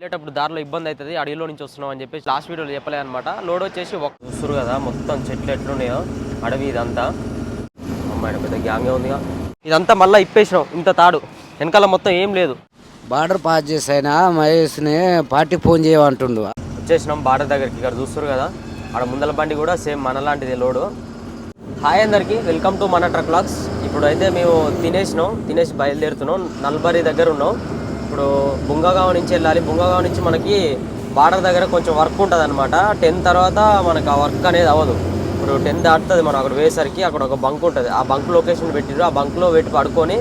వెళ్ళేటప్పుడు దారిలో ఇబ్బంది అవుతుంది అడవిలో నుంచి వస్తున్నాం అని చెప్పేసి లాస్ట్ వీడియోలో చెప్పలే అనమాట లోడ్ వచ్చేసి ఒక చూస్తురు కదా మొత్తం చెట్లు ఎట్లున్నాయో అడవి ఇదంతా. అమ్మాయి పెద్ద గ్యాంగే ఉందిగా. ఇదంతా మళ్ళీ ఇప్పేసినాం ఇంత తాడు. వెనకాల మొత్తం ఏం లేదు. బార్డర్ పాస్ చేసైనా? మహేష్ని పార్టీ ఫోన్ చేయమంటుండు వచ్చేసినాం బార్డర్ దగ్గరికి ఇక్కడ చూస్తారు కదా. ఆడ ముందల బండి కూడా సేమ్ మనలాంటిది లోడు. హాయ్ అందరికి వెల్కమ్ టు మన ట్రక్ బ్లాగ్స్ ఇప్పుడు అయితే మేము తినేసినాం తినేసి బయలుదేరుతున్నాం నల్బరి దగ్గర ఉన్నాం. ఇప్పుడు బుంగగావ్ నుంచి వెళ్ళాలి. బుంగగావ్ నుంచి మనకి బార్డర్ దగ్గర కొంచెం వర్క్ ఉంటుంది అనమాట టెన్ తర్వాత మనకు ఆ వర్క్ అనేది అవ్వదు. ఇప్పుడు టెన్ దాటుతుంది మనం. అక్కడ వేసరికి అక్కడ ఒక బంక్ ఉంటుంది. ఆ బంక్ లొకేషన్ పెట్టిరు ఆ బంక్లో పెట్టి పడుకొని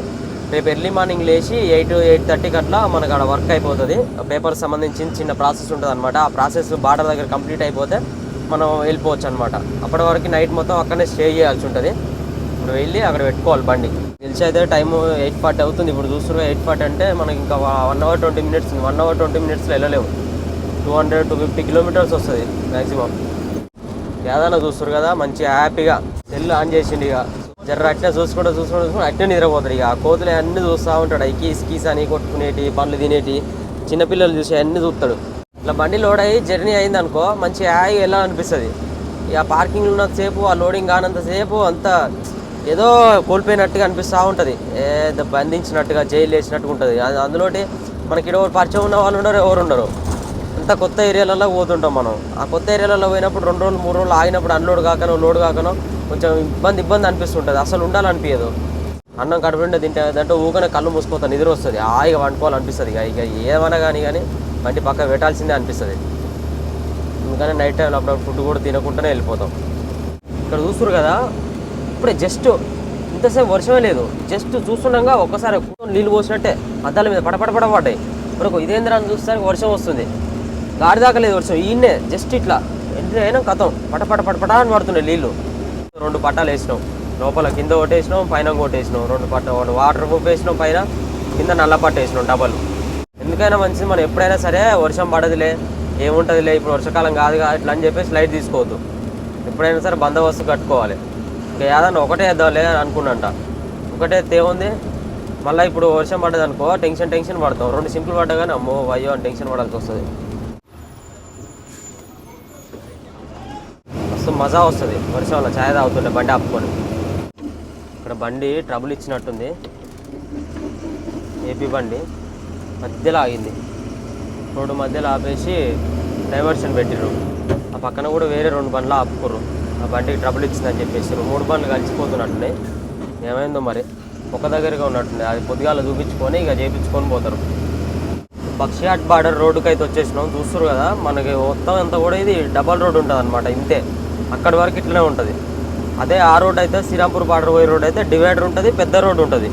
రేపు ఎర్లీ మార్నింగ్ లేచి ఎయిట్ ఎయిట్ థర్టీకి అట్లా మనకు అక్కడ వర్క్ అయిపోతుంది. పేపర్ సంబంధించిన చిన్న ప్రాసెస్ ఉంటుంది అనమాట ఆ ప్రాసెస్ బార్డర్ దగ్గర కంప్లీట్ అయిపోతే మనం వెళ్ళిపోవచ్చు అనమాట అప్పటి వరకు నైట్ మొత్తం అక్కడనే స్టే చేయాల్సి ఉంటుంది. ఇప్పుడు వెళ్ళి అక్కడ పెట్టుకోవాలి బండి. తెలిసి అయితే టైం ఎయిట్ ఫార్టీ అవుతుంది. ఇప్పుడు చూస్తున్నా ఎయిట్ ఫార్టీ అంటే మనకి ఇంకా one hour twenty minutes one hour twenty మినిట్స్లో వెళ్ళలేము. Two hundred two fifty kilometres వస్తుంది మ్యాక్సిమం ఏదైనా చూస్తారు కదా మంచి హ్యాపీగా సెల్ ఆన్ చేసిండు ఇక. జర్ర అట్నే చూసుకుంటూ చూసుకుంటూ చూసుకుంటూ అట్నే నిద్రపోతారు ఇక. ఆ కోతులు అన్ని చూస్తూ ఉంటాడు. ఈ కీస్ కీస్ అని కొట్టుకునేటి పండ్లు తినేటి చిన్నపిల్లలు చూసి అన్ని చూస్తాడు. ఇట్లా బండి లోడ్ అయ్యి జర్నీ అయింది అనుకో మంచి హ్యాపీ వెళ్ళాలనిపిస్తుంది. ఇక పార్కింగ్లో ఉన్నంతసేపు ఆ లోడింగ్ కానంతసేపు అంతా ఏదో కోల్పోయినట్టుగా అనిపిస్తూ ఉంటుంది. ఏదో బంధించినట్టుగా జైలు వేసినట్టుగా ఉంటుంది. అది అందులోటి మనకి ఎవరు పరిచయం ఉన్న వాళ్ళు ఉండరు ఎవరు ఉండరు. అంత కొత్త ఏరియాలలో పోతుంటాం మనం. ఆ కొత్త ఏరియాలలో పోయినప్పుడు రెండు రోజులు మూడు రోజులు ఆగినప్పుడు అన్లోడ్ కాకనో లోడ్ కాకనో కొంచెం ఇబ్బంది ఇబ్బంది అనిపిస్తుంటుంది. అసలు ఉండాలనిపించదు అన్నం కడుపు కడుపుండే తింటే దాంట్లో ఊకనే కళ్ళు మూసుకుపోతా నిద్ర వస్తుంది. హాయిగా వండుకోవాలనిపిస్తుంది ఇక ఇక ఏమైనా కానీ కానీ బండి పక్క పెట్టాల్సిందే అనిపిస్తుంది. అందుకని నైట్ టైంలో అప్పుడప్పుడు ఫుడ్ కూడా తినకుండానే వెళ్ళిపోతాం. ఇక్కడ చూస్తారు కదా ఇప్పుడే జస్ట్ ఇంతసేపు వర్షమే లేదు. జస్ట్ చూస్తుండగా ఒక్కసారి నీళ్ళు పోసినట్టే అద్దాల మీద పడపడపడ పడ్డాయి. ఇప్పుడు ఇదేంద్రా అని చూస్తే వర్షం వస్తుంది. గాడి దాకా లేదు వర్షం. ఈయన్నే జస్ట్ ఇట్లా ఎంట్రీ అయినా కథం. పటపట పటపట అని పడుతున్నాయి నీళ్ళు రెండు పట్టాలు వేసినాం. లోపల కింద ఒకటి వేసినాం పైన ఒకటి వేసినాం రెండు పట్ట వాటర్ ప్రూఫ్ వేసినాం పైన. కింద నల్ల పట్ట వేసినాం డబల్ ఎందుకైనా మంచిది మనం ఎప్పుడైనా సరే వర్షం పడదులే ఏముంటుందిలే ఇప్పుడు వర్షాకాలం కాదుగా ఇట్లా అని చెప్పేసి లైట్ తీసుకోవద్దు. ఎప్పుడైనా సరే బందోబస్తు కట్టుకోవాలి. ఇంకా ఏదన్నా ఒకటే వేద్దాంలే అని అనుకున్నంట. ఒకటే తేముంది మళ్ళీ ఇప్పుడు వర్షం పడ్డది అనుకో టెన్షన్ టెన్షన్ పడతాం. రెండు సింపుల్ పడ్డా కానీ అమ్మో అయ్యో అని టెన్షన్ పడాల్సి వస్తుంది. మస్తు మజా వస్తుంది వర్షంలో ఛాయ్ తాగుతుండే బండి ఆపుకొని. ఇక్కడ బండి ట్రబుల్ ఇచ్చినట్టుంది. ఏపీ బండి మధ్యలో ఆగింది. రోడ్డు మధ్యలో ఆపేసి డైవర్షన్ పెట్టిర్రు. ఆ పక్కన కూడా వేరే రెండు బండ్లు ఆపుకుర్రు. ఆ బండికి ట్రబుల్ ఇచ్చిందని చెప్పేసి మూడు బండ్లు కలిసిపోతున్నట్టున్నాయి ఏమైందో మరి? ఒక దగ్గరగా ఉన్నట్టుంది అది పొద్దుగాల చూపించుకొని ఇక చేయించుకొని పోతారు. బక్షియాట్ బార్డర్ రోడ్డుకి అయితే వచ్చేసినాం. చూస్తారు కదా మనకి మొత్తం అంతా కూడా ఇది డబల్ రోడ్ ఉంటుంది అనమాట ఇంతే. అక్కడి వరకు ఇట్లనే ఉంటుంది. అదే ఆ రోడ్ అయితే శ్రీరాంపూర్ బార్డర్ పోయే రోడ్ అయితే డివైడర్ ఉంటుంది పెద్ద రోడ్ ఉంటుంది.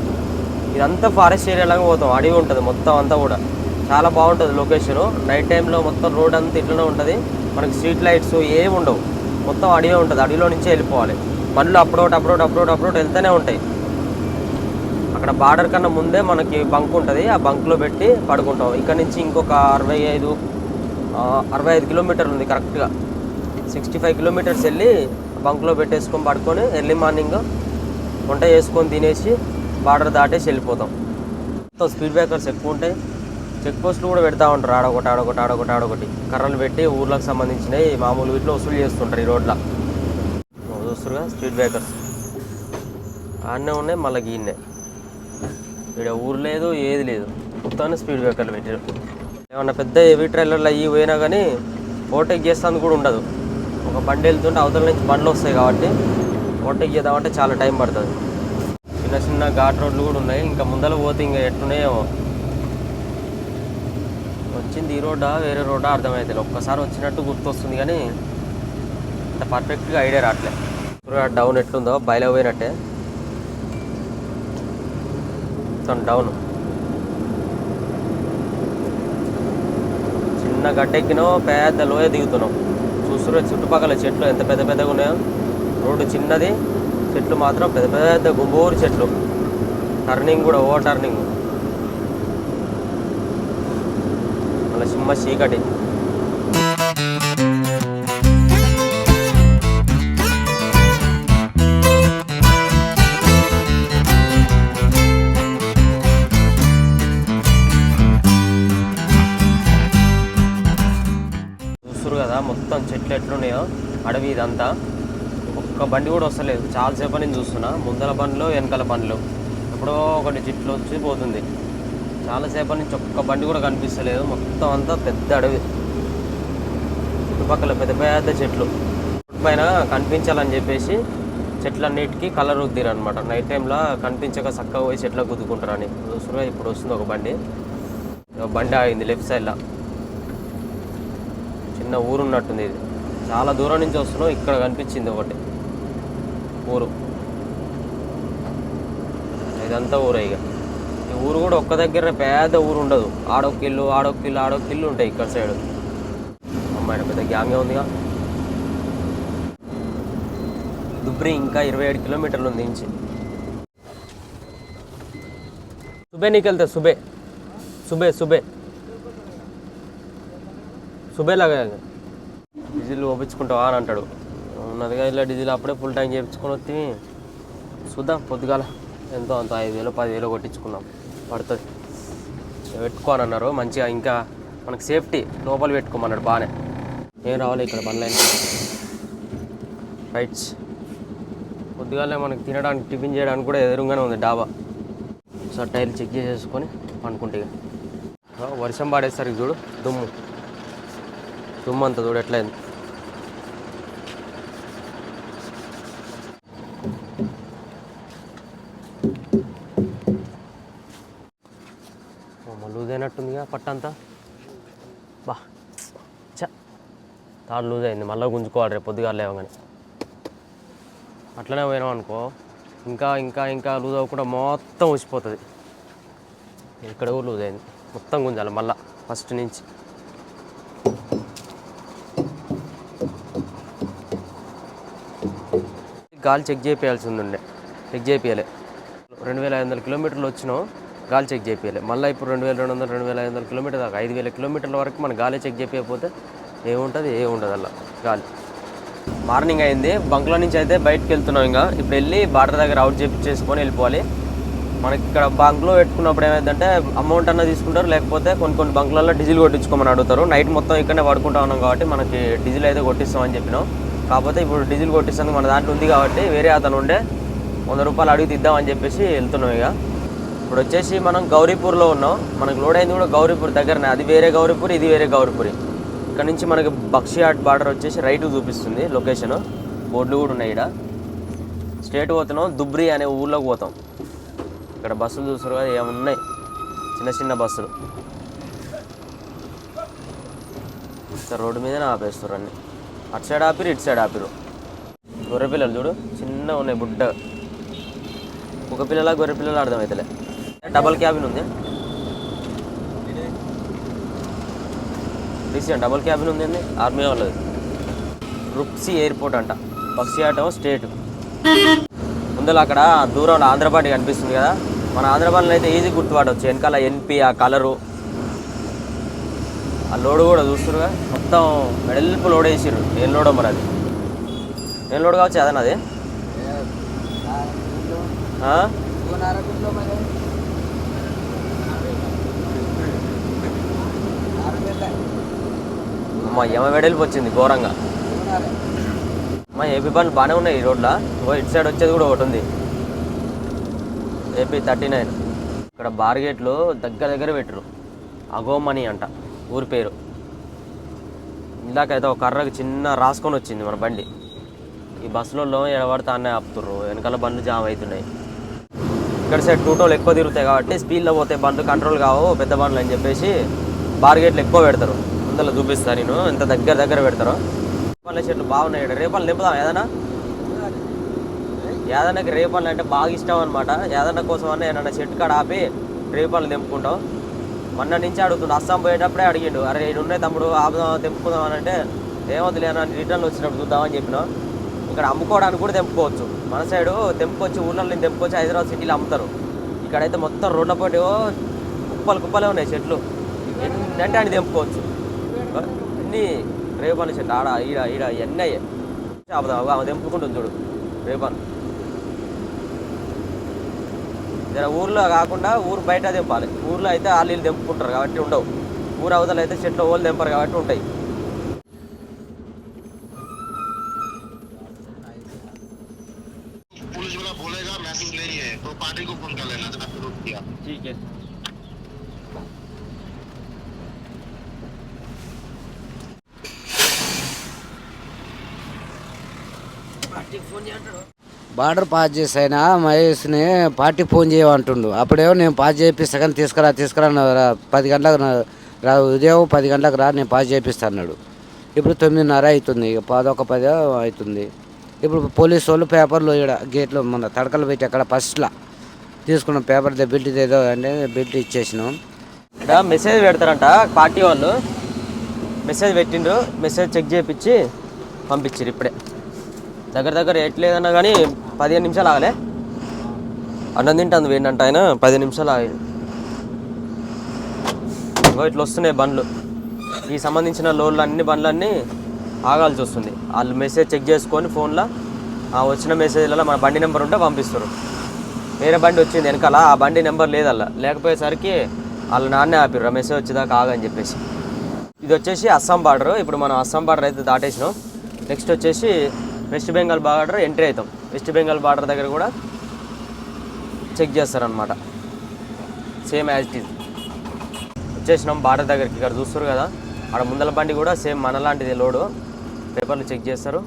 ఇదంతా ఫారెస్ట్ ఏరియాలాగా పోతాం అడవి ఉంటుంది మొత్తం అంతా కూడా. చాలా బాగుంటుంది లొకేషన్. నైట్ టైంలో మొత్తం రోడ్ అంతా ఇట్లనే ఉంటుంది. మనకి స్ట్రీట్ లైట్స్ ఏమి ఉండవు. మొత్తం అడవి ఉంటుంది. అడవిలో నుంచే వెళ్ళిపోవాలి. బండ్లు అప్రోడ్ అప్రోడ్ అప్రోడ్ అప్రోడ్ వెళ్తూనే ఉంటాయి. అక్కడ బార్డర్ కన్నా ముందే మనకి బంక్ ఉంటుంది. ఆ బంక్లో పెట్టి పడుకుంటాం. ఇక్కడ నుంచి ఇంకొక అరవై ఐదు అరవై ఐదు కిలోమీటర్లు ఉంది కరెక్ట్గా. సిక్స్టీ ఫైవ్ కిలోమీటర్స్ వెళ్ళి బంక్లో పెట్టేసుకొని పడుకొని ఎర్లీ మార్నింగ్ వంట చేసుకొని తినేసి బార్డర్ దాటేసి వెళ్ళిపోతాం. మొత్తం స్పీడ్ బ్రేకర్స్ ఎక్కువ ఉంటాయి. చెక్ పోస్టులు కూడా పెడతా ఉంటారు. ఆడొకటి ఆడొకటి ఆడొకటి ఆడొకటి కర్రలు పెట్టి ఊర్లకు సంబంధించినవి మామూలు వీటిలో వసూలు చేస్తుంటారు ఈ రోడ్లో. చూస్తురుగా స్పీడ్ బ్రేకర్స్. ఆడనే ఉన్నాయి మళ్ళీ గీన్నే ఇక్కడ ఊరు లేదు ఏది లేదు. మొత్తాన్ని స్పీడ్ బ్రేకర్లు పెట్టారు ఏమన్నా పెద్ద హెవీ ట్రైలర్లు అయ్యి పోయినా కానీ ఓవర్టేక్ చేస్తాను కూడా ఉండదు. ఒక బండి వెళ్తుంటే అవతల నుంచి బండ్లు వస్తాయి కాబట్టి ఓవర్టేక్ చేద్దామంటే చాలా టైం పడుతుంది. చిన్న చిన్న ఘాట్ రోడ్లు కూడా ఉన్నాయి. ఇంకా ముందర పోతే ఇంకా ఎట్టున్నాయేమో వచ్చింది ఈ రోడ్డా వేరే రోడ్డా అర్థమవుతుంది ఒక్కసారి వచ్చినట్టు గుర్తొస్తుంది కానీ అంత పర్ఫెక్ట్గా ఐడియా రావట్లే. డౌన్ ఎట్లుందో బయలు పోయినట్టే. తను డౌన్. చిన్న గడ్డెక్కినో పెద్ద లోయ దిగుతున్నాం చూస్తున్న చుట్టుపక్కల చెట్లు ఎంత పెద్ద పెద్దగా ఉన్నాయో. రోడ్డు చిన్నది చెట్లు మాత్రం పెద్ద పెద్ద గుంబూరు చెట్లు. టర్నింగ్ కూడా ఓవర్ టర్నింగ్ మళ్ళీ సింహ చీకటి చూస్తురు కదా మొత్తం చెట్లు ఎట్లున్నాయో అడవి ఇదంతా ఒక్క బండి కూడా వస్తలేదు చాలాసేపు నేను చూస్తున్నా ముందల బండ్లు వెనకాల బండ్లు ఎప్పుడో ఒకటి చెట్లు వచ్చి పోతుంది చాలాసేపు నుంచి ఒక్క బండి కూడా కనిపిస్తలేదు. మొత్తం అంతా పెద్ద అడవి. చుట్టుపక్కల పెద్ద పెద్ద చెట్లు. పైన కనిపించాలని చెప్పేసి చెట్లన్నిటికీ కలర్ రుద్దిరు అనమాట నైట్ టైంలో కనిపించక చక్కగా పోయి చెట్లకు గుద్దుకుంటారని. చూస్తున్నా ఇప్పుడు వస్తుంది ఒక బండి. ఒక బండి ఆగింది లెఫ్ట్ సైడ్లో చిన్న ఊరు ఉన్నట్టుంది ఇది. చాలా దూరం నుంచి వస్తున్నాం ఇక్కడ కనిపించింది ఒకటి. ఊరు. ఇదంతా ఊరే ఇక ఊరు కూడా ఒక్క దగ్గర పెద్ద ఊరు ఉండదు. ఆడొక ఇల్లు ఆడొక ఇల్లు ఆడొక ఇల్లు ఉంటాయి ఇక్కడ సైడ్. అమ్మాయి పెద్ద గ్యాంగే ఉందిగా? దుబ్రి ఇంకా ఇరవై ఏడు కిలోమీటర్లు ఉంది ఇంచి. సుబే నీకెళ్తే సుబే. సుబే సుబే. సుబే లాగా డీజిల్ ఓపించుకుంటావా అని అంటాడు. ఉన్నదిగా ఇలా డీజిల్ అప్పుడే ఫుల్ ట్యాంక్ చేయించుకొని వచ్చి చూద్దాం పొద్దుగాల ఎంతో అంత ఐదు వేలు పదివేలు కొట్టించుకున్నాం. పడుతుంది. పెట్టుకోని అన్నారు మంచిగా ఇంకా మనకి సేఫ్టీ లోపల పెట్టుకోమన్నాడు బాగానే ఏం రావాలి ఇక్కడ బండ్లైన్ రైట్స్ పొద్దుగాలే మనకి తినడానికి టిఫిన్ చేయడానికి కూడా ఎదురుగానే ఉంది డాబా. సో టైర్లు చెక్ చేసేసుకొని పండుకుంటే వర్షం పడేసరికి చూడు దుమ్ము. దుమ్ము అంత చూడు ఎట్లయింది లూజ్ అయినట్టుందిగా పట్టంతా బా చ తాడు లూజ్ అయింది. మళ్ళీ గుంజుకోవాలి రేపు పొద్దుగారు లేవగానే. అట్లనే పోయినాం అనుకో ఇంకా ఇంకా ఇంకా లూజ్ అవ్వకుండా మొత్తం ఉసిపోతుంది ఇక్కడ కూడా లూజ్ అయింది. మొత్తం గుంజాలి మళ్ళీ ఫస్ట్ నుంచి. గాలి చెక్ చేయాల్సి ఉండే చెక్ చేయాలి రెండు వేల ఐదు వందల కిలోమీటర్లు వచ్చినాం గాలి చెక్ చేయాలి మళ్ళీ ఇప్పుడు రెండు వేల రెండు వందల రెండు వేల ఐదు వందల కిలోమీటర్ దాకా ఐదు వేల కిలోమీటర్ల వరకు మన గాలి చెక్ చేయకపోతే ఏముంటుంది? ఏముండదు అలా గాలి. మార్నింగ్ అయింది. బంక్లో నుంచి అయితే బయటకు వెళ్తున్నాం ఇంకా ఇప్పుడు వెళ్ళి బార్డర్ దగ్గర అవుట్ చేసుకొని వెళ్ళిపోవాలి. మనకి ఇక్కడ బంక్లో పెట్టుకున్నప్పుడు ఏమైందంటే అమౌంట్ అన్న తీసుకుంటారు లేకపోతే కొన్ని కొన్ని బంక్లలో డీజిల్ కొట్టించుకోమని అడుగుతారు. నైట్ మొత్తం ఇక్కడనే పడుకుంటా ఉన్నాం కాబట్టి మనకి డీజిల్ అయితే కొట్టిస్తామని చెప్పినాం. కాకపోతే ఇప్పుడు డీజిల్ కొట్టిస్తాను మన దాంట్లో ఉంది కాబట్టి వేరే అతను ఉండే వంద రూపాయలు అడిగి తీద్దామని చెప్పేసి వెళ్తున్నాం ఇక. ఇప్పుడు వచ్చేసి మనం గౌరీపూర్లో ఉన్నాం. మనకు లోడ్ అయింది కూడా గౌరీపూర్ దగ్గరనే. అది వేరే గౌరీపూర్ ఇది వేరే గౌరీపూరి. ఇక్కడ నుంచి మనకి బక్షియాట్ బార్డర్ వచ్చేసి రైట్ చూపిస్తుంది లొకేషన్ బోర్డులు కూడా ఉన్నాయి ఇక్కడ. స్టేట్ పోతున్నాం. దుబ్రి అనే ఊర్లోకి పోతాం. ఇక్కడ బస్సులు చూస్తారు కదా ఏమున్నాయి? చిన్న చిన్న బస్సులు. రోడ్డు మీదనే ఆపేస్తారు అన్ని. అటు సైడ్ ఆపిరు ఇటు సైడ్ ఆపిరు గొర్రె పిల్లలు చూడు చిన్న ఉన్నాయి బుడ్డ. ఒక పిల్లల గొర్రె పిల్లలు అర్థమవుతలే డబల్ క్యాబిన్ ఉంది. రీసెంట్ డబల్ క్యాబిన్ ఉంది? ఆర్మీ వాళ్ళది. రుప్సీ ఎయిర్పోర్ట్ అంట. బక్సియాటం స్టేట్. ముందర అక్కడ దూరంలో ఆంధ్రపాటి కనిపిస్తుంది కదా. మన ఆంధ్రపాటిలో అయితే ఈజీ గుర్తుపట్టవచ్చు వెనకాల ఎన్పి ఆ కలరు. ఆ లోడ్ కూడా చూస్తురుగా మొత్తం వెడల్పు లోడ్ వేసిర్రు. ఏం లోడో మరి అది? ఏం లోడ్ కావచ్చు? అదేనా అది అమ్మ యమ వెడల్పు వచ్చింది ఘోరంగా. అమ్మ ఏపీ బండ్లు బాగానే ఉన్నాయి ఈ రోడ్లో. ఓ ఇటు సైడ్ వచ్చేది కూడా ఒకటి ఉంది. AP thirty nine. ఇక్కడ బార్గేట్లు దగ్గర దగ్గర పెట్టరు అగోమని అంట ఊరి పేరు. ఇందాకైతే ఒక కర్రకు చిన్న రాసుకొని వచ్చింది మన బండి. ఈ బస్సులలో ఎడబడితే అన్నీ ఆపుతుర్రు. వెనకాల బండ్లు జామ్ అవుతున్నాయి ఇక్కడ సైడ్ టూటోలు ఎక్కువ తిరుగుతాయి కాబట్టి స్పీడ్లో పోతే బండ్లు కంట్రోల్ కావు పెద్ద బండ్లు అని చెప్పేసి బార్గేట్లు ఎక్కువ పెడతారు. ముందర చూపిస్తాను నేను. ఎంత దగ్గర దగ్గర పెడతారో. రేపల్ల చెట్లు బాగున్నాయి రేపల్ని నింపుదాం ఏదైనా? యాదన్నకి రేపల్ని అంటే బాగా ఇష్టం అనమాట యాదన్న కోసం అన్న ఏదైనా చెట్టు కాడ ఆపి రేపల్ని తెంపుకుంటాం. మొన్న నుంచి అడుగుతుండు. అస్సాం పోయేటప్పుడే అడిగిండు. అరే ఇడు ఉన్నాయి తమ్ముడు ఆపుదాం తెంపుకుందాం అని అంటే ఏమవుతుంది అని రిటర్న్ వచ్చినప్పుడు చూద్దామని చెప్పినాం. ఇక్కడ అమ్ముకోవడానికి కూడా తెంపుకోవచ్చు. మన సైడు తెంపుకొచ్చి ఊళ్ళో తెంపుకొచ్చి హైదరాబాద్ సిటీలో అమ్ముతారు. ఇక్కడైతే మొత్తం రోడ్ల పాటు కుప్పలు కుప్పలే ఉన్నాయి చెట్లు. ఎన్నంటే అని తెంపుకోవచ్చు. అన్ని రేపాన్ చెట్లు ఆడ ఈడ ఈడ ఎన్ని అయ్యాయి ఆమె తెంపుకుంటుంది చూడు. రేపన్ జర ఊర్లో కాకుండా ఊరు బయట తెంపాలి. ఊర్లో అయితే వాళ్ళు తెంపుకుంటారు కాబట్టి ఉండవు. ఊరు అవతల అయితే చెట్లు వాళ్ళు తెంపరు కాబట్టి ఉంటాయి. బార్డర్ పాస్ చేసైనా మహేష్ని పార్టీ ఫోన్ చేయమంటుండు. అప్పుడేమో నేను పాస్ చేపిస్తా కానీ తీసుకురా తీసుకురా పది గంటలకు రా- ఉదయం పది గంటలకు రా నేను పాస్ చేపిస్తా అన్నాడు. ఇప్పుడు తొమ్మిదిన్నర అవుతుంది ఇక పదొక పది అవుతుంది. ఇప్పుడు పోలీసు వాళ్ళు పేపర్లు ఇక్కడ గేట్లో మన తడకలు పెట్టి అక్కడ ఫస్ట్లో తీసుకున్నాం పేపర్ బిల్ట్ ఏదో అంటే బిల్ట్ ఇచ్చేసినాం. ఇక్కడ మెసేజ్ పెడతారంట పార్టీ వాళ్ళు. మెసేజ్ పెట్టిండ్రు మెసేజ్ చెక్ చేయించి పంపించారు ఇప్పుడే. దగ్గర దగ్గర ఎట్లేదన్నా కానీ పదిహేను నిమిషాలు ఆగలే. అన్నం తింటుంది వేయండి ఆయన పదిహేను నిమిషాలు ఆగి ఇంకో ఇట్లా వస్తున్నాయి బండ్లు. ఈ సంబంధించిన లోన్లు అన్ని బండ్లన్నీ ఆగాల్సి వస్తుంది. వాళ్ళు మెసేజ్ చెక్ చేసుకొని ఫోన్లో ఆ వచ్చిన మెసేజ్లలో మన బండి నెంబర్ ఉంటే పంపిస్తారు. వేరే బండి వచ్చింది వెనకాల ఆ బండి నెంబర్ లేదల్లా. లేకపోయేసరికి వాళ్ళ నాన్నే ఆపిర్రు ఆ మెసేజ్ వచ్చేదాకా ఆగని చెప్పేసి. ఇది వచ్చేసి అస్సాం బార్డర్. ఇప్పుడు మనం అస్సాం బార్డర్ అయితే దాటేసినాం. నెక్స్ట్ వచ్చేసి వెస్ట్ బెంగాల్ బార్డర్ ఎంట్రీ అవుతాం. వెస్ట్ బెంగాల్ బార్డర్ దగ్గర కూడా చెక్ చేస్తారనమాట సేమ్ యాజ్ ఇట్ ఈజ్ వచ్చేసినాం బార్డర్ దగ్గరికి. ఇక్కడ చూస్తారు కదా ఆడ ముందల బండి కూడా సేమ్ మనలాంటిది లోడు. పేపర్లు చెక్ చేస్తారు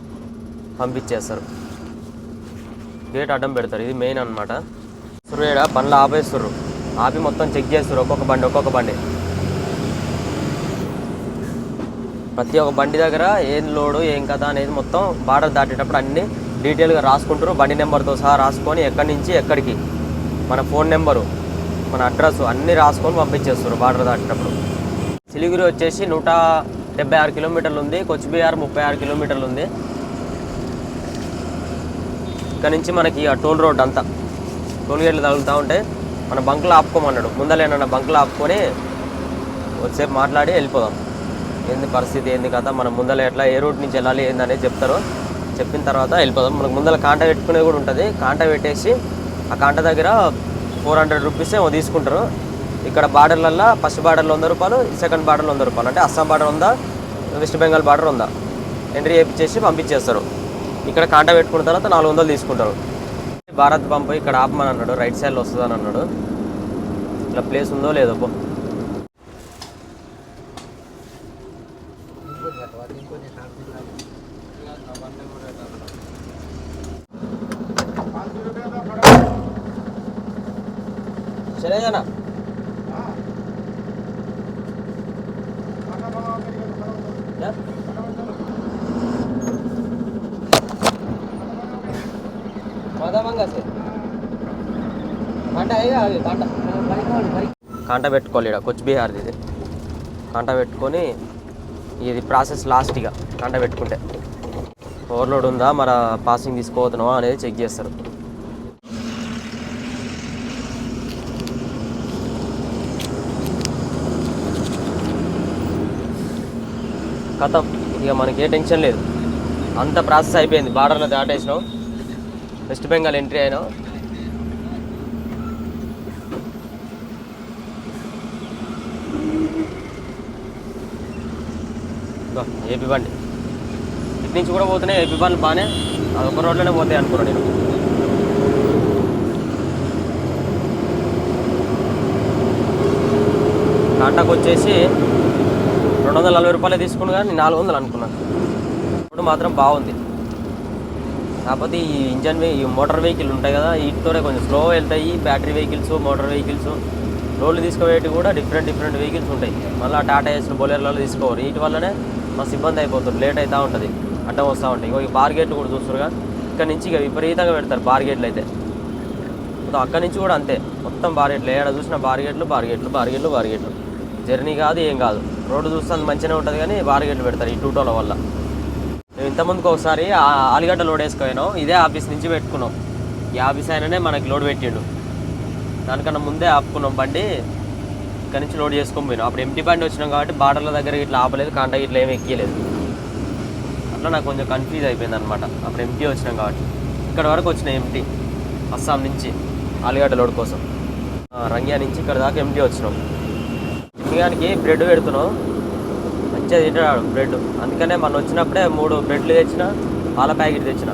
పంపించేస్తారు. గేట్ అడ్డం పెడతారు. ఇది మెయిన్ అనమాట సురేడ బండ్లు ఆపేస్తారు ఆపి మొత్తం చెక్ చేస్తారు ఒక్కొక్క బండి ఒక్కొక్క బండి. ప్రతి ఒక్క బండి దగ్గర ఏం లోడు ఏం కథ అనేది మొత్తం బార్డర్ దాటేటప్పుడు అన్ని డీటెయిల్గా రాసుకుంటారు. బండి నెంబర్తో సహా రాసుకొని ఎక్కడి నుంచి ఎక్కడికి మన ఫోన్ నెంబరు మన అడ్రస్ అన్నీ రాసుకొని పంపించేస్తారు బార్డర్ దాటేటప్పుడు. సిలిగురి వచ్చేసి నూట డెబ్బై ఆరు కిలోమీటర్లు ఉంది. కొచ్చిబిహార్ ముప్పై ఆరు కిలోమీటర్లు ఉంది. ఇక్కడ నుంచి మనకి ఆ టోల్ రోడ్ అంతా టోల్ గేట్లు తగులుతూ ఉంటే మన బంకులు ఆపుకోమన్నాడు. ముందలేనన్న బంకులు ఆపుకొని వచ్చేపు మాట్లాడి వెళ్ళిపోదాం. ఏంది పరిస్థితి ఏంది కదా మనం ముందర ఎట్లా ఏ రూట్ నుంచి వెళ్ళాలి ఏందనేది చెప్తారు. చెప్పిన తర్వాత వెళ్ళిపోదాం. మనకు ముందర కాంటా పెట్టుకునేది కూడా ఉంటుంది. కాంటా పెట్టేసి ఆ కాంటా దగ్గర ఫోర్ హండ్రెడ్ రూపీస్ ఏమో తీసుకుంటారు. ఇక్కడ బార్డర్లల్లో ఫస్ట్ బార్డర్లో వంద రూపాయలు సెకండ్ బార్డర్లో వంద రూపాయలు. అంటే అస్సాం బార్డర్ ఉందా వెస్ట్ బెంగాల్ బార్డర్ ఉందా? ఎంట్రీ చేయించేసి పంపించేస్తారు. ఇక్కడ కాంటా పెట్టుకున్న తర్వాత నాలుగు వందలు తీసుకుంటారు. భారత్ పంపు ఇక్కడ ఆపమని అన్నాడు రైట్ సైడ్లో వస్తుందని అన్నాడు. ఇలా ప్లేస్ ఉందో లేదో కాంట పెట్టుకోవాలి ఇక్కడ కొచ్చి ఇది. కాంట పెట్టుకొని ఇది ప్రాసెస్ లాస్ట్ ఇక కాంట పెట్టుకుంటే. ఓవర్లోడ్ ఉందా? మన పాసింగ్ తీసుకోవతున్నావా అనేది చెక్ చేస్తారు. కథం. ఇక మనకి ఏ టెన్షన్ లేదు. అంత ప్రాసెస్ అయిపోయింది. బార్డర్ను దాటేసినాం వెస్ట్ బెంగాల్ ఎంట్రీ అయినా. ఏపీ బండి. ఇటు నుంచి కూడా పోతున్నాయి ఏపీ బండ్లు బాగానే అదొక రోడ్లోనే పోతాయి అనుకున్నాను నేను. కాంటాకు వచ్చేసి రెండు వందల నలభై రూపాయలు తీసుకుని కానీ నాలుగు వందలు అనుకున్నాను ఇప్పుడు మాత్రం బాగుంది. కాకపోతే ఈ ఇంజన్ ఈ మోటార్ వెహికల్ ఉంటాయి కదా వీటితోనే కొంచెం స్లో వెళ్తాయి. Battery vehicles motor vehicles. రోడ్లు తీసుకుపోయేవి కూడా డిఫరెంట్ డిఫరెంట్ వెహికల్స్ ఉంటాయి. మళ్ళీ టాటా వేసిన బొలేర్లలో తీసుకోవాలి వీటి వల్లనే మస్తు ఇబ్బంది అయిపోతుంది లేట్ అవుతూ ఉంటుంది. అడ్డం వస్తూ ఉంటాయి ఇగో ఈ బార్గేట్లు కూడా చూస్తారుగా ఇక్కడ నుంచి ఇక విపరీతంగా పెడతారు బార్గేట్లు అయితే. మొత్తం అక్కడి నుంచి కూడా అంతే. మొత్తం బార్గేట్లు ఏడ చూసిన బార్గేట్లు బార్గేట్లు బార్గేట్లు బార్గేట్లు జర్నీ కాదు ఏం కాదు. రోడ్డు చూస్తే మంచిగానే ఉంటుంది కానీ బార్గేట్లు పెడతారు ఈ టూటోల వల్ల. మేము ఇంతకుముందుకు ఒకసారి ఆలుగడ్డ లోడ్ వేసుకుపోయినాం. ఇదే ఆఫీస్ నుంచి పెట్టుకున్నాం. ఈ ఆఫీస్ ఆయననే మనకి లోడ్ పెట్టిండు. దానికన్నా ముందే ఆపుకున్నాం బండి. ఇక్కడ నుంచి లోడ్ చేసుకొని పోయినాం. అప్పుడు ఎంటీ బండి వచ్చినాం కాబట్టి బార్డర్ల దగ్గర ఇట్లా ఆపలేదు కాంటాక్ట్ ఇట్లా ఏమి ఎక్కియలేదు. అట్లా నాకు కొంచెం కన్ఫ్యూజ్ అయిపోయింది అనమాట అప్పుడు ఎంటీ వచ్చినాం కాబట్టి. ఇక్కడ వరకు వచ్చిన ఎంటీ అస్సాం నుంచి ఆలుగడ్డ లోడ్ కోసం. రంగ్యా నుంచి ఇక్కడ దాకా ఎంటీ వచ్చినాం. చిన్నగానికి బ్రెడ్ పెడుతున్నాం. మంచిగా తింటాడు బ్రెడ్. అందుకనే మనం వచ్చినప్పుడే మూడు బ్రెడ్లు తెచ్చిన పాల ప్యాకెట్ తెచ్చిన.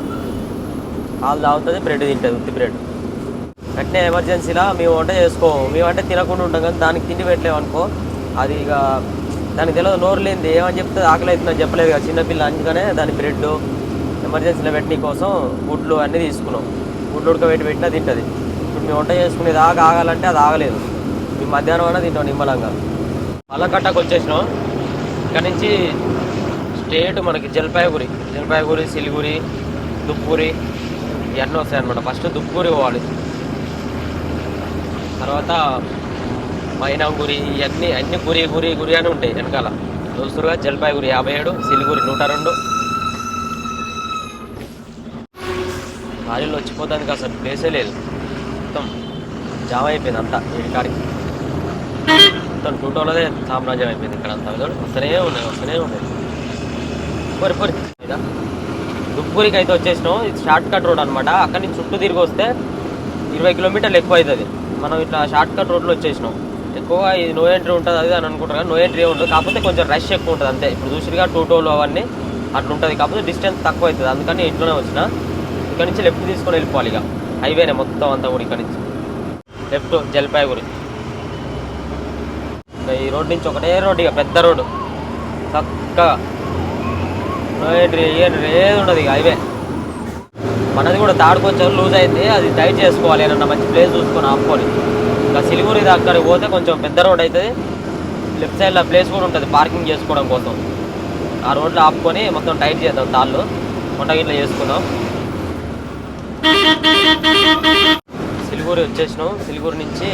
పాలు తాగుతుంది బ్రెడ్ తింటుంది ఉత్తి బ్రెడ్. వెంటనే ఎమర్జెన్సీలా మేము వంట చేసుకోము. మేము అంటే తినకుండా ఉంటాం కానీ దానికి తిండి పెట్టలేము అనుకో అది ఇక దానికి తెలియదు నోరు లేనిది. ఏమని చెప్తే ఆకలి అవుతుందని చెప్పలేదు కదా చిన్నపిల్ల అందుకనే దాని బ్రెడ్ ఎమర్జెన్సీలో పెట్టిన కోసం గుడ్లు అన్నీ తీసుకున్నాం. గుడ్లు ఉడకబెట్టి పెట్టినా తింటుంది. ఇప్పుడు మేము వంట చేసుకునేది దాకా ఆగాలంటే అది ఆగలేదు. మేము మధ్యాహ్నం అయినా తింటాం నిమ్మలంగా. పల్లకట్టకు వచ్చేసినాం. ఇక్కడ నుంచి స్టేట్ మనకి జల్పాయగురి జల్పాయగురి సిలిగురి దుప్పూరి ఇవన్నీ వస్తాయి అనమాట ఫస్ట్ దుప్పూరి పోవాలి. తర్వాత మైనాంగురి ఇవన్నీ అన్ని గురి గురి గురి అని ఉంటాయి వెనకాల. దోస్తురుగా జల్పాయగురి యాభై ఏడు సిలిగురి నూట రెండు. లారీలో వచ్చిపోతానికి అసలు ప్లేసే లేదు. మొత్తం జామ్ అయిపోయింది అంతా కాడికి. మొత్తం టూటోలదే సామ్రాజ్యం అయిపోయింది ఇక్కడ అంతా. చూడు వస్తూనే ఉన్నాయి వస్తూనే ఉన్నాయి. పొరి పొరి. దుప్పూరికి అయితే వచ్చేసినాం. ఇది షార్ట్ కట్ రోడ్ అనమాట అక్కడి నుంచి చుట్టూ తిరిగి వస్తే ఇరవై కిలోమీటర్లు ఎక్కువ అవుతుంది. మనం ఇట్లా షార్ట్ కట్ రోడ్లో వచ్చేసినాం. ఎక్కువ ఇది నో ఎంట్రీ ఉంటుంది అది అని అనుకుంటారు కానీ నో ఎంట్రీ ఉంటుంది కాకపోతే కొంచెం రష్ ఎక్కువ ఉంటుంది అంతే. ఇప్పుడు చూసిగా టూ టోలు అవన్నీ అట్లా ఉంటుంది కాకపోతే డిస్టెన్స్ తక్కువ అవుతుంది. అందుకని ఇంట్లోనే వచ్చిన. ఇక్కడ నుంచి లెఫ్ట్ తీసుకొని వెళ్ళిపోవాలి ఇక. హైవేనే మొత్తం అంతా కూడా ఇక్కడ నుంచి. లెఫ్ట్ జల్పాయగురి ఇంకా ఈ రోడ్ నుంచి ఒకటే రోడ్ ఇక పెద్ద రోడ్డు చక్కగా. ఏది ఉండదు ఇక హైవే. మనది కూడా తాడుకొచ్చారు లూజ్ అయింది అది టైట్ చేసుకోవాలి ఏమన్నా మంచి ప్లేస్ చూసుకొని ఆపుకొని. ఇంకా సిలిగురి అక్కడికి పోతే కొంచెం పెద్ద రోడ్ అవుతుంది. లెఫ్ట్ సైడ్లో ప్లేస్ కూడా ఉంటుంది పార్కింగ్ చేసుకోవడం కోసం. ఆ రోడ్లో ఆపుకొని మొత్తం టైట్ చేద్దాం తాళ్ళు. వంట గిట్ల చేసుకుందాం సిలిగురి వచ్చేసినాం. సిలిగురి నుంచి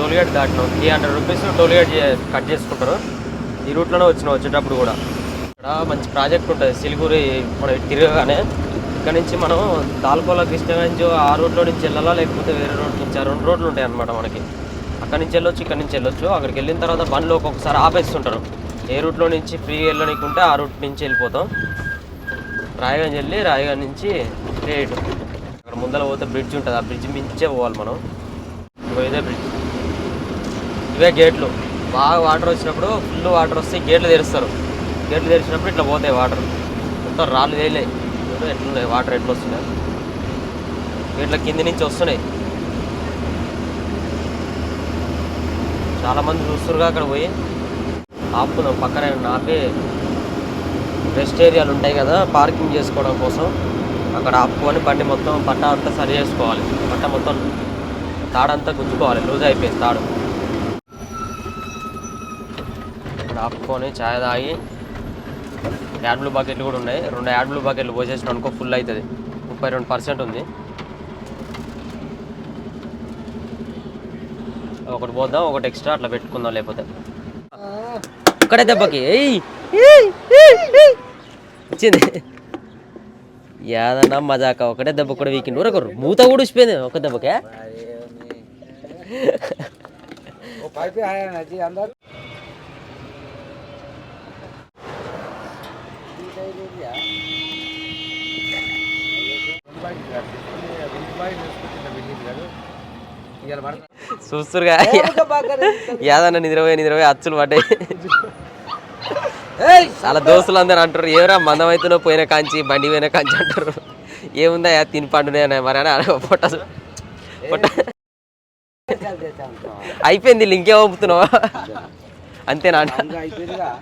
tollgate దాటినాం. Three hundred rupees tollgate cut చేసుకుంటారు. ఈ రూట్లోనే వచ్చినాం వచ్చేటప్పుడు కూడా. ఇక్కడ మంచి ప్రాజెక్ట్ ఉంటుంది. సిలిగురి మనం తిరగగానే ఇక్కడ నుంచి మనం తాల్కోల కృష్ణగంజ్ ఆ రూట్లో నుంచి వెళ్ళాలా లేకపోతే వేరే రోడ్ నుంచి ఆ రెండు రోడ్లు ఉంటాయి అన్నమాట మనకి. అక్కడి నుంచి వెళ్ళొచ్చు ఇక్కడ నుంచి వెళ్ళొచ్చు. అక్కడికి వెళ్ళిన తర్వాత బండ్లో ఒక్కొక్కసారి ఆపేస్తుంటారు. ఏ రూట్లో నుంచి ఫ్రీ వెళ్ళనికుంటే ఆ రూట్ నుంచి వెళ్ళిపోతాం. రాయగంజ్ వెళ్ళి రాయగంజ్ నుంచి స్ట్రేట్ అక్కడ ముందర పోతే బ్రిడ్జ్ ఉంటుంది. ఆ బ్రిడ్జ్ మించే పోవాలి మనం. ఇగో ఇదే బ్రిడ్జ్ ఇవే గేట్లు. బాగా వాటర్ వచ్చినప్పుడు ఫుల్ వాటర్ వస్తే గేట్లు తెరుస్తారు. గేట్లు తెరిచినప్పుడు ఇట్లా పోతాయి వాటర్. మొత్తం రాళ్ళు వేయలే ఎట్లున్నాయి? వాటర్ ఎట్లా వస్తున్నాయి గేట్ల కింది నుంచి వస్తున్నాయి. చాలామంది చూస్తురుగా అక్కడ పోయి. ఆపుకుందాం పక్కన ఆపి రెస్ట్ ఏరియాలు ఉంటాయి కదా పార్కింగ్ చేసుకోవడం కోసం. అక్కడ ఆపుకొని బండి మొత్తం పట్ట అంతా సరి చేసుకోవాలి. పట్ట మొత్తం తాడంతా గుంజుకోవాలి లూజ్ అయిపోయింది తాడు ఇక్కడ ఆపుకొని ఛాయ్ తాగి యాడ్ బ్లూ బకెట్లు కూడా ఉన్నాయి. రెండు యాడ్ బ్లూ బకెట్లు పోసేసిన అనుకో ఫుల్ అవుతుంది ముప్పై రెండు పర్సెంట్ ఉంది. ఒకటి పోద్దాం ఒకటి ఎక్స్ట్రా అట్లా పెట్టుకుందాం లేకపోతే. ఒక్కడే దెబ్బకి. ఏయ్! వచ్చింది. యాదన్నా మజాక ఒకటే దెబ్బ కూడా వీకిండి. ఊరకొరు మూత కూడా ఉచిపోయింది ఒక దెబ్బకే. చూస్తురుగా. నిద్రపోయి నిద్రపోయి అచ్చులు పడ్డాయి. చాలా దోస్తులు అందరు అంటారు ఏమరా మందం అవుతున్నా పోయిన కాంచి బండి పోయిన కాంచి అంటారు ఏముందా తిని పండునే అని మరి అని పొట్ట పొట్ట అయిపోయింది ఇంకేం పంపుతున్నావా? అంతేనా?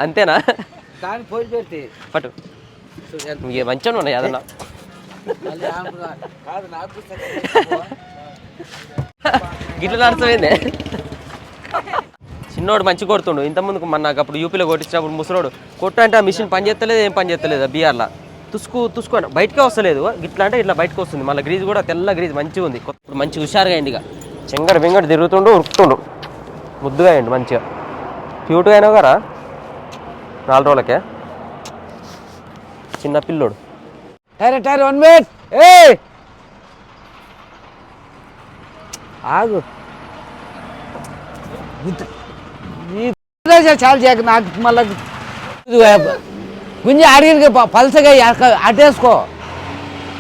అంతేనా? పట్టు. ఇంకే మంచిగా ఉన్నాయి నాకు గిట్ల నడుస్తుంది చిన్నోడు మంచి కొడుతుండు. ఇంతకుముందుకు మన నాకు అప్పుడు యూపీలో కొట్టించినప్పుడు ముసలోడు కొట్టు అంటే ఆ మిషన్ పని చేస్తలేదు ఏం పని చేస్తలేదు బీఆర్లో తుసుకు తుసుకు అని బయటకే వస్తలేదు. ఇట్లా అంటే ఇట్లా బయటకు వస్తుంది. మళ్ళీ గ్రీజ్ కూడా తెల్ల గ్రీజ్ మంచిగా ఉంది. ఇప్పుడు మంచి హుషారుగా అయింది ఇక. చెంగడు బింగడు తిరుగుతుండు ఉరుకుతుండు. ముద్దుగా అయింది మంచిగా. క్యూట్గా అయినావు కదా? నాలుగు రోజులకే. చిన్న పిల్లోడు. టైర్ టైర్ వన్ మినిట్ ఏ ఆగు. చాలు చేయక నాకు మళ్ళీ గుంజి అడిగి పలసగా అటేసుకో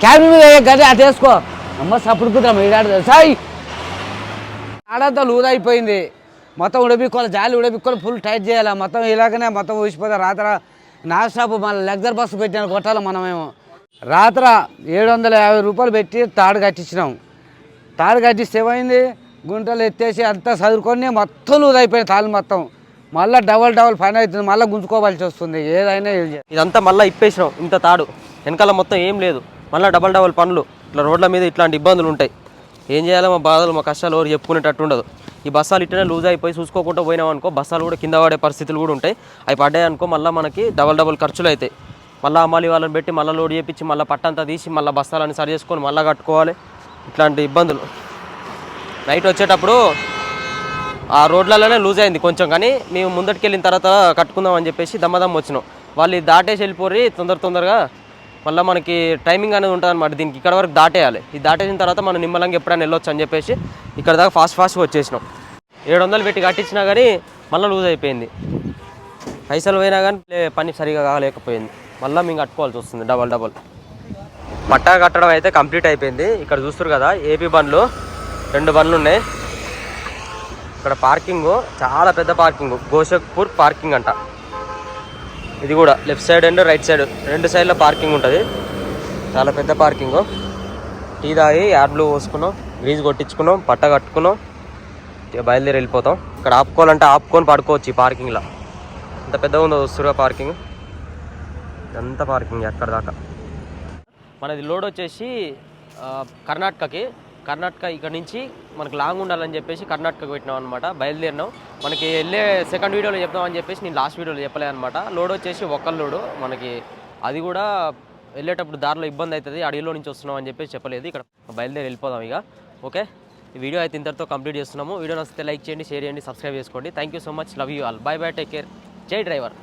క్యాబిన్ మీద గది అటేసుకో అమ్మ సప్పుడు ఈడాడు సాయి ఆడంతా లూజ్ అయిపోయింది. మొత్తం ఉడబిక్కోవాలి జాలి ఉడబిక్కోవాలి ఫుల్ టైట్ చేయాలి? మొత్తం ఇలాగనే మొత్తం ఊసిపోతే రాత్ర నా స్టాప్ మళ్ళీ లెగ్జర్ బస్సు పెట్టాను కొట్టాలి మనమేమో. రాత్ర ఏడు వందల యాభై రూపాయలు పెట్టి తాడు కట్టించినాం. తాడు కట్టిస్తే ఏమైంది? గుంటలు ఎత్తేసి అంతా చదువుకొని మొత్తం లూజ్ అయిపోయింది తాళ్ళు మొత్తం. మళ్ళీ డబల్ డబల్ పని అవుతుంది మళ్ళీ గుంజుకోవాల్సి వస్తుంది ఏదైనా ఇదంతా మళ్ళీ ఇప్పేసినాం ఇంత తాడు. వెనకాల మొత్తం ఏం లేదు. మళ్ళీ డబల్ డబల్ పనులు. ఇట్లా రోడ్ల మీద ఇట్లాంటి ఇబ్బందులు ఉంటాయి. ఏం చేయాలో మా బాధలు మా కష్టాలు ఎవరు చెప్పుకునేటట్టు ఉండదు. ఈ బస్సాలు ఇట్టనే లూజ్ అయిపోయి చూసుకోకుండా పోయినాం అనుకో బస్సాలు కూడా కింద పడే పరిస్థితులు కూడా ఉంటాయి. అవి పడ్డాయి అనుకో మళ్ళీ మనకి డబల్ డబల్ ఖర్చులు అవుతాయి. మళ్ళీ అమ్మాలి వాళ్ళని పెట్టి మళ్ళీ లోడ్ చేపించి మళ్ళీ పట్టంతా తీసి మళ్ళీ బస్తాలని సరి చేసుకొని మళ్ళీ కట్టుకోవాలి. ఇట్లాంటి ఇబ్బందులు. నైట్ వచ్చేటప్పుడు ఆ రోడ్లలోనే లూజ్ అయింది కొంచెం కానీ మేము ముందటికి వెళ్ళిన తర్వాత కట్టుకుందాం అని చెప్పేసి దమ్మదమ్మ వచ్చినాం. వాళ్ళు దాటేసి వెళ్ళిపోయి తొందర తొందరగా మళ్ళీ మనకి టైమింగ్ అనేది ఉంటుంది అనమాట దీనికి. ఇక్కడ వరకు దాటేయాలి. ఇది దాటేసిన తర్వాత మనం నిమ్మలంగా ఎప్పుడైనా వెళ్ళొచ్చు అని చెప్పేసి ఇక్కడ దాకా ఫాస్ట్ ఫాస్ట్గా వచ్చేసినాం. ఏడు వందలు పెట్టి కట్టించినా కానీ మళ్ళీ లూజ్ అయిపోయింది. పైసలు పోయినా కానీ పని సరిగా కాలేకపోయింది. మళ్ళీ మేము కట్టుకోవాల్సి వస్తుంది డబల్ డబల్ పట్టా కట్టడం అయితే కంప్లీట్ అయిపోయింది. ఇక్కడ చూస్తారు కదా ఏపీ బండ్లు రెండు బండ్లు ఉన్నాయి. ఇక్కడ పార్కింగ్ చాలా పెద్ద పార్కింగ్ గోషక్పూర్ పార్కింగ్ అంట. ఇది కూడా left side and right side. రెండు సైడ్లో పార్కింగ్ ఉంటుంది. చాలా పెద్ద పార్కింగ్. టీ తాగి యాడ్లు పోసుకున్నాం గ్రీజ్ కొట్టించుకున్నాం పట్ట కట్టుకున్నాం ఇక బయలుదేరి వెళ్ళిపోతాం. ఇక్కడ ఆపుకోవాలంటే ఆపుకొని పడుకోవచ్చు ఈ పార్కింగ్లో అంత పెద్దగా ఉందో వస్తురుగా పార్కింగ్ ఎంత పార్కింగ్ ఎక్కడ దాకా మనది లోడ్ వచ్చేసి కర్ణాటకకి. కర్ణాటక ఇక్కడ నుంచి మనకు లాంగ్ ఉండాలని చెప్పేసి కర్ణాటకకు పెట్టినాం అనమాట బయలుదేరినాం. మనకి వెళ్ళే సెకండ్ వీడియోలో చెప్దామని చెప్పేసి నేను లాస్ట్ వీడియోలో చెప్పలే అనమాట లోడ్ వచ్చేసి ఒక్క లోడు మనకి అది కూడా వెళ్ళేటప్పుడు దారిలో ఇబ్బంది అవుతుంది అడవిలో నుంచి వస్తున్నాం అని చెప్పేసి చెప్పలేదు. ఇక్కడ బయలుదేరి వెళ్ళిపోదాం ఇక. ఓకే? ఈ వీడియో అయితే ఇంతటితో కంప్లీట్ చేస్తున్నాము. వీడియో నచ్చితే లైక్ చేయండి షేర్ చేయండి సబ్స్క్రైబ్ చేసుకోండి. Thank you so much love you all bye bye take care జై డ్రైవర్.